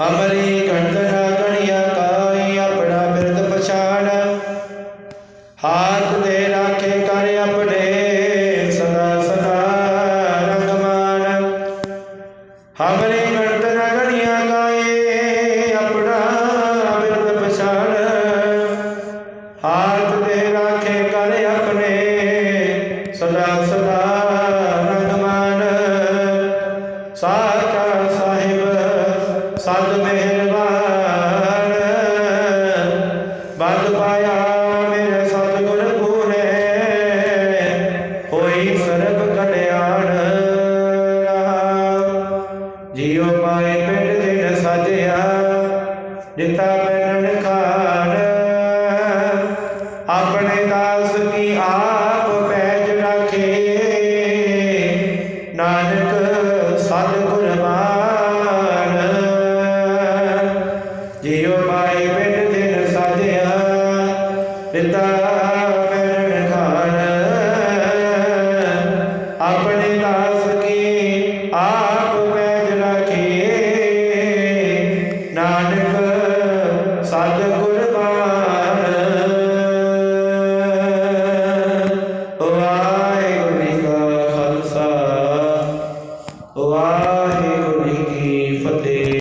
ਹਮਰੀ ਗਣਨਾ ਗਣਿਆ ਕਾਈ ਆਪਣਾ ਬਿਰਦ ਪਛਾਣ। ਹਾਥ ਦੇ ਰਾਖੇ ਕਰ ਆਪਣੇ ਸਦਾ ਸਦਾ ਰੰਗਮਾਨ ਹਮਰੀ ਗਣਨਾ ਗਣਿਆ ਕਾਈ ਆਪਣਾ ਬਿਰਦ ਪਛਾਣ। ਹਾਥ ਦੇ ਰਾਖੇ ਕਰ ਆਪਣੇ ਸਦਾ ਸਦਾ ਰੰਗਮਾਨ ਸਾਚਾ ਸਤ ਮਿਹਰਬਾਨ। ਬੰਦ ਪਾਇਆ ਮੇਰੇ ਸਤਿਗੁਰ ਪੂਰੇ। ਹੋਈ ਸਰਬ ਕਲਿਆਣ। ਰਹਾ। ਜੀਉ ਪਾਏ ਪਿੰਡ ਦਿਨ ਸਾਜਿਆ, ਦਿੱਤਾ ਪੈਣ ਖਾਨ ਆਪਣੇ ਦਾਸ ਕੀ ਆਪ ਪੈਜ ਰਾਖੇ। ਨਾਨਕ ਜਿਉ ਪਾਏ ਬਿਨ ਦਿਨ ਸਾਜਿਆ, ਦਿੱਤਾ ਮਰਨ ਖਾਨ ਆਪਣੇ ਦਾਸ ਕੀ ਆਪ ਮੈਜ ਰਖੇ, ਨਾਨਕ ਸਾਧ ਗੁਰਬਾਨ ਵਾਹਿਗੁਰੂ ਜੀ ਕਾ ਖਾਲਸਾ ਵਾਹਿਗੁਰੂ ਜੀ ਕੀ ਫਤਿਹ।